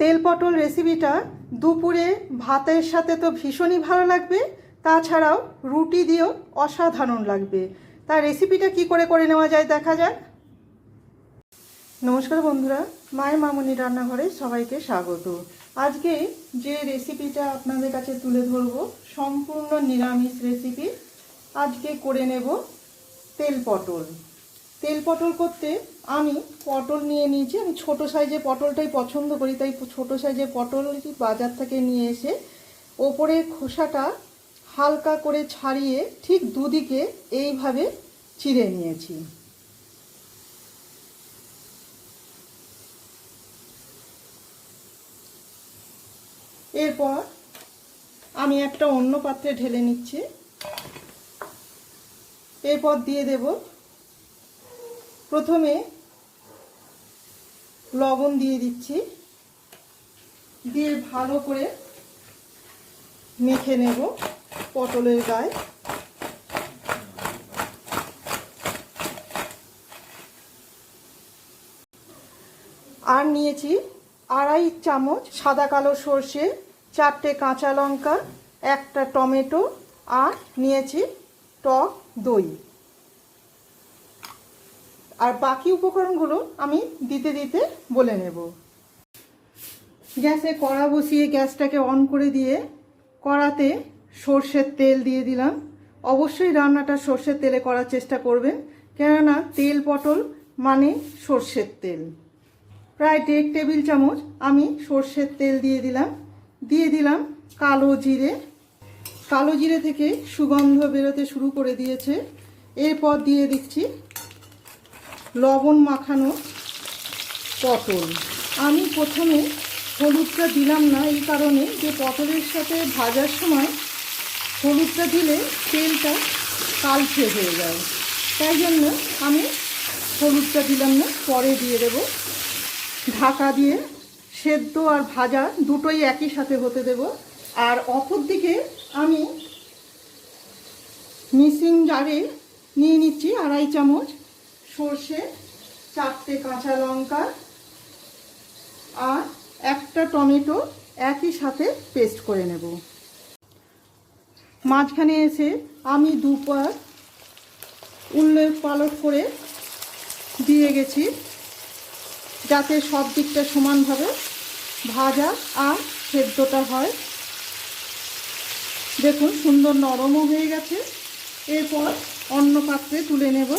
তেল পটল রেসিপিটা দুপুরে ভাতের সাথে তো ভীষণই ভালো লাগবে, তাছাড়াও রুটি দিয়েও অসাধারণ লাগবে। তার রেসিপিটা কি করে করে নেওয়া যায় দেখা যাক। নমস্কার বন্ধুরা, মায়ের মামনি রান্নাঘরে সবাইকে স্বাগত। আজকে যে রেসিপিটা আপনাদের কাছে তুলে ধরব, সম্পূর্ণ নিরামিষ রেসিপি আজকে করে নেব তেল পটল। তেল পটল করতে আমি পটল নিয়ে নিয়েছি। আমি ছোট সাইজের পটলটাই পছন্দ করি, তাই ছোট সাইজের পটল বাজার থেকে নিয়ে এসে ওপরের খোসাটা হালকা করে ছাড়িয়ে ঠিক দুদিকে এইভাবে চিড়ে নিয়েছি। এরপর আমি একটা অন্য পাত্রে ঢেলে নিচ্ছি। এরপর দিয়ে দেব প্রথমে লবণ দিয়ে দিচ্ছি। দিয়ে ভালো করে মেখে নেব পটলের গায়ে। আর নিয়েছি আড়াই চামচ সাদা কালো সর্ষে, চারটে কাঁচা লঙ্কা, একটা টমেটো, আর নিয়েছি টক দই। আর বাকি উপকরণগুলো আমি দিতে দিতে বলে নেব। গ্যাসে কড়া বসিয়ে গ্যাসটাকে অন করে দিয়ে কড়াতে সর্ষের তেল দিয়ে দিলাম। অবশ্যই রান্নাটা সর্ষের তেলে করার চেষ্টা করবেন, কেননা তেল পটল মানে সর্ষের তেল। প্রায় দেড় টেবিল চামচ আমি সর্ষের তেল দিয়ে দিলাম। দিয়ে দিলাম কালো জিরে। কালো জিরে থেকে সুগন্ধ বেরোতে শুরু করে দিয়েছে। এরপর দিয়ে দিচ্ছি লবণ মাখানো পটল। আমি প্রথমে হলুদটা দিলাম না এই কারণে যে পটলের সাথে ভাজার সময় হলুদটা দিলে তেলটা কালচে হয়ে যায়। তাই জন্য আমি হলুদটা দিলাম না, পরে দিয়ে দেব। ঢাকা দিয়ে সেদ্ধ আর ভাজা দুটোই একই সাথে হতে দেব। আর অপর দিকে আমি মিক্সিং জারে নিয়ে নিচ্ছি আড়াই চামচ সর্ষে, চারটে কাঁচা লঙ্কা, আর একটা টমেটো একই সাথে পেস্ট করে নেব। মাঝখানে এসে আমি দুপার উল্লেখ পালট করে দিয়ে গেছি, যাতে সব দিকটা সমানভাবে ভাজা আর সেদ্ধটা হয়। দেখুন, সুন্দর নরমও হয়ে গেছে। এরপর অন্য পাত্রে তুলে নেব।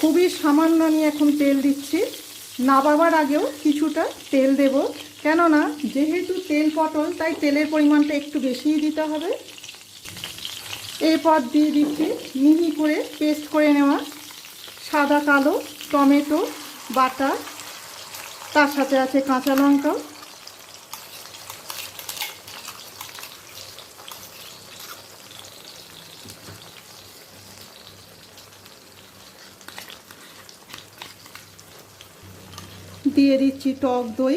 খুবই সামান্য আমি এখন তেল দিচ্ছি। নাবাবার আগেও কিছুটা তেল দেব। কেননা, যেহেতু তেল পটল, তাই তেলের পরিমাণটা একটু বেশিই দিতে হবে। এরপর দিয়ে দিচ্ছি মিহি করে পেস্ট করে নেওয়া সাদা কালো টমেটো, বাটা, তার সাথে আছে কাঁচা লঙ্কা। দিয়ে দিচ্ছি টক দই।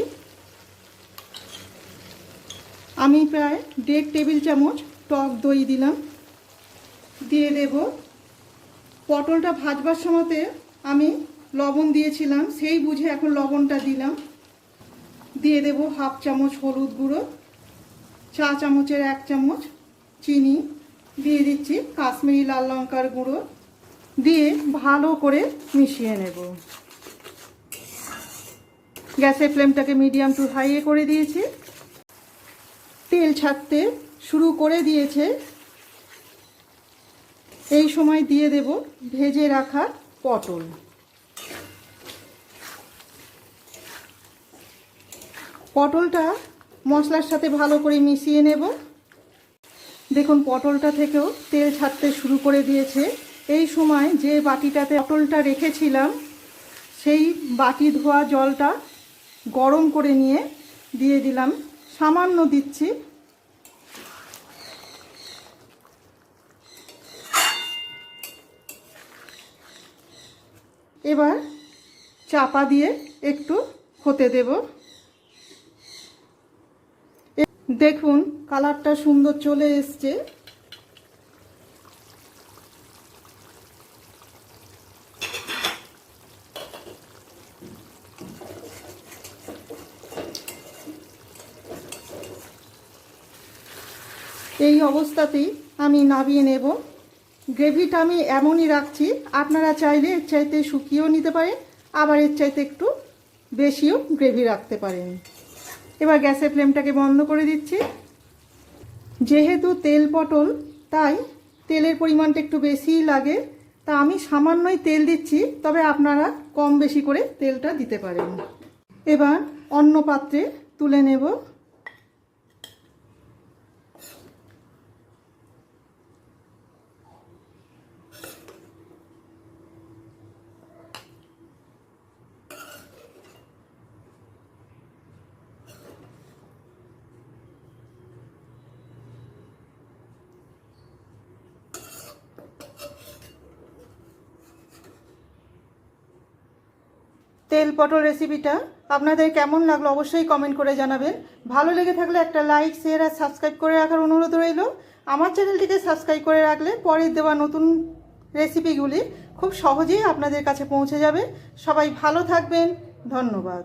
আমি প্রায় দেড় টেবিল চামচ টক দই দিলাম। দিয়ে দেব। পটলটা ভাজবার সময়তে আমি লবণ দিয়েছিলাম, সেই বুঝে এখন লবণটা দিলাম। দিয়ে দেব হাফ চামচ হলুদ গুঁড়ো, চা চামচের এক চামচ চিনি। দিয়ে দিচ্ছি কাশ্মীরি লাল লঙ্কার গুঁড়ো। দিয়ে ভালো করে মিশিয়ে নেব। গ্যাসের ফ্লেমটাকে মিডিয়াম টু হাইয়ে করে দিয়েছি। তেল ছাড়তে শুরু করে দিয়েছে। এই সময় দিয়ে দেব ভেজে রাখা পটল। পটলটা মশলার সাথে ভালো করে মিশিয়ে নেব। দেখুন, পটলটা থেকেও তেল ছাড়তে শুরু করে দিয়েছে। এই সময় যে বাটিটাতে পটলটা রেখেছিলাম, সেই বাটি ধোয়া জলটা গরম করে নিয়ে দিয়ে দিলাম। সামান্য দিচ্ছি। এবার চাপা দিয়ে একটু হতে দেব। দেখুন, কালারটা সুন্দর চলে এসছে। এই অবস্থাতেই আমি নাবিয়ে নেব। গ্রেভিটা আমি এমনই রাখছি, আপনারা চাইলে এর চাইতে শুকিয়েও নিতে পারেন, আবার এর চাইতে একটু বেশিও গ্রেভি রাখতে পারেন। এবার গ্যাসের ফ্লেমটাকে বন্ধ করে দিচ্ছি। যেহেতু তেল পটল, তাই তেলের পরিমাণটা একটু বেশিই লাগে, তা আমি সামান্যই তেল দিচ্ছি, তবে আপনারা কম বেশি করে তেলটা দিতে পারেন। এবার অন্য পাত্রে তুলে নেব। তেল পটল রেসিপিটা আপনাদের কেমন লাগল অবশ্যই কমেন্ট করে জানাবেন। ভালো লেগে থাকলে একটা লাইক শেয়ার আর সাবস্ক্রাইব করে রাখার অনুরোধ রইল। আমার চ্যানেলটিকে সাবস্ক্রাইব করে রাখলে পরের দেওয়া নতুন রেসিপিগুলি খুব সহজেই আপনাদের কাছে পৌঁছে যাবে। সবাই ভালো থাকবেন। ধন্যবাদ।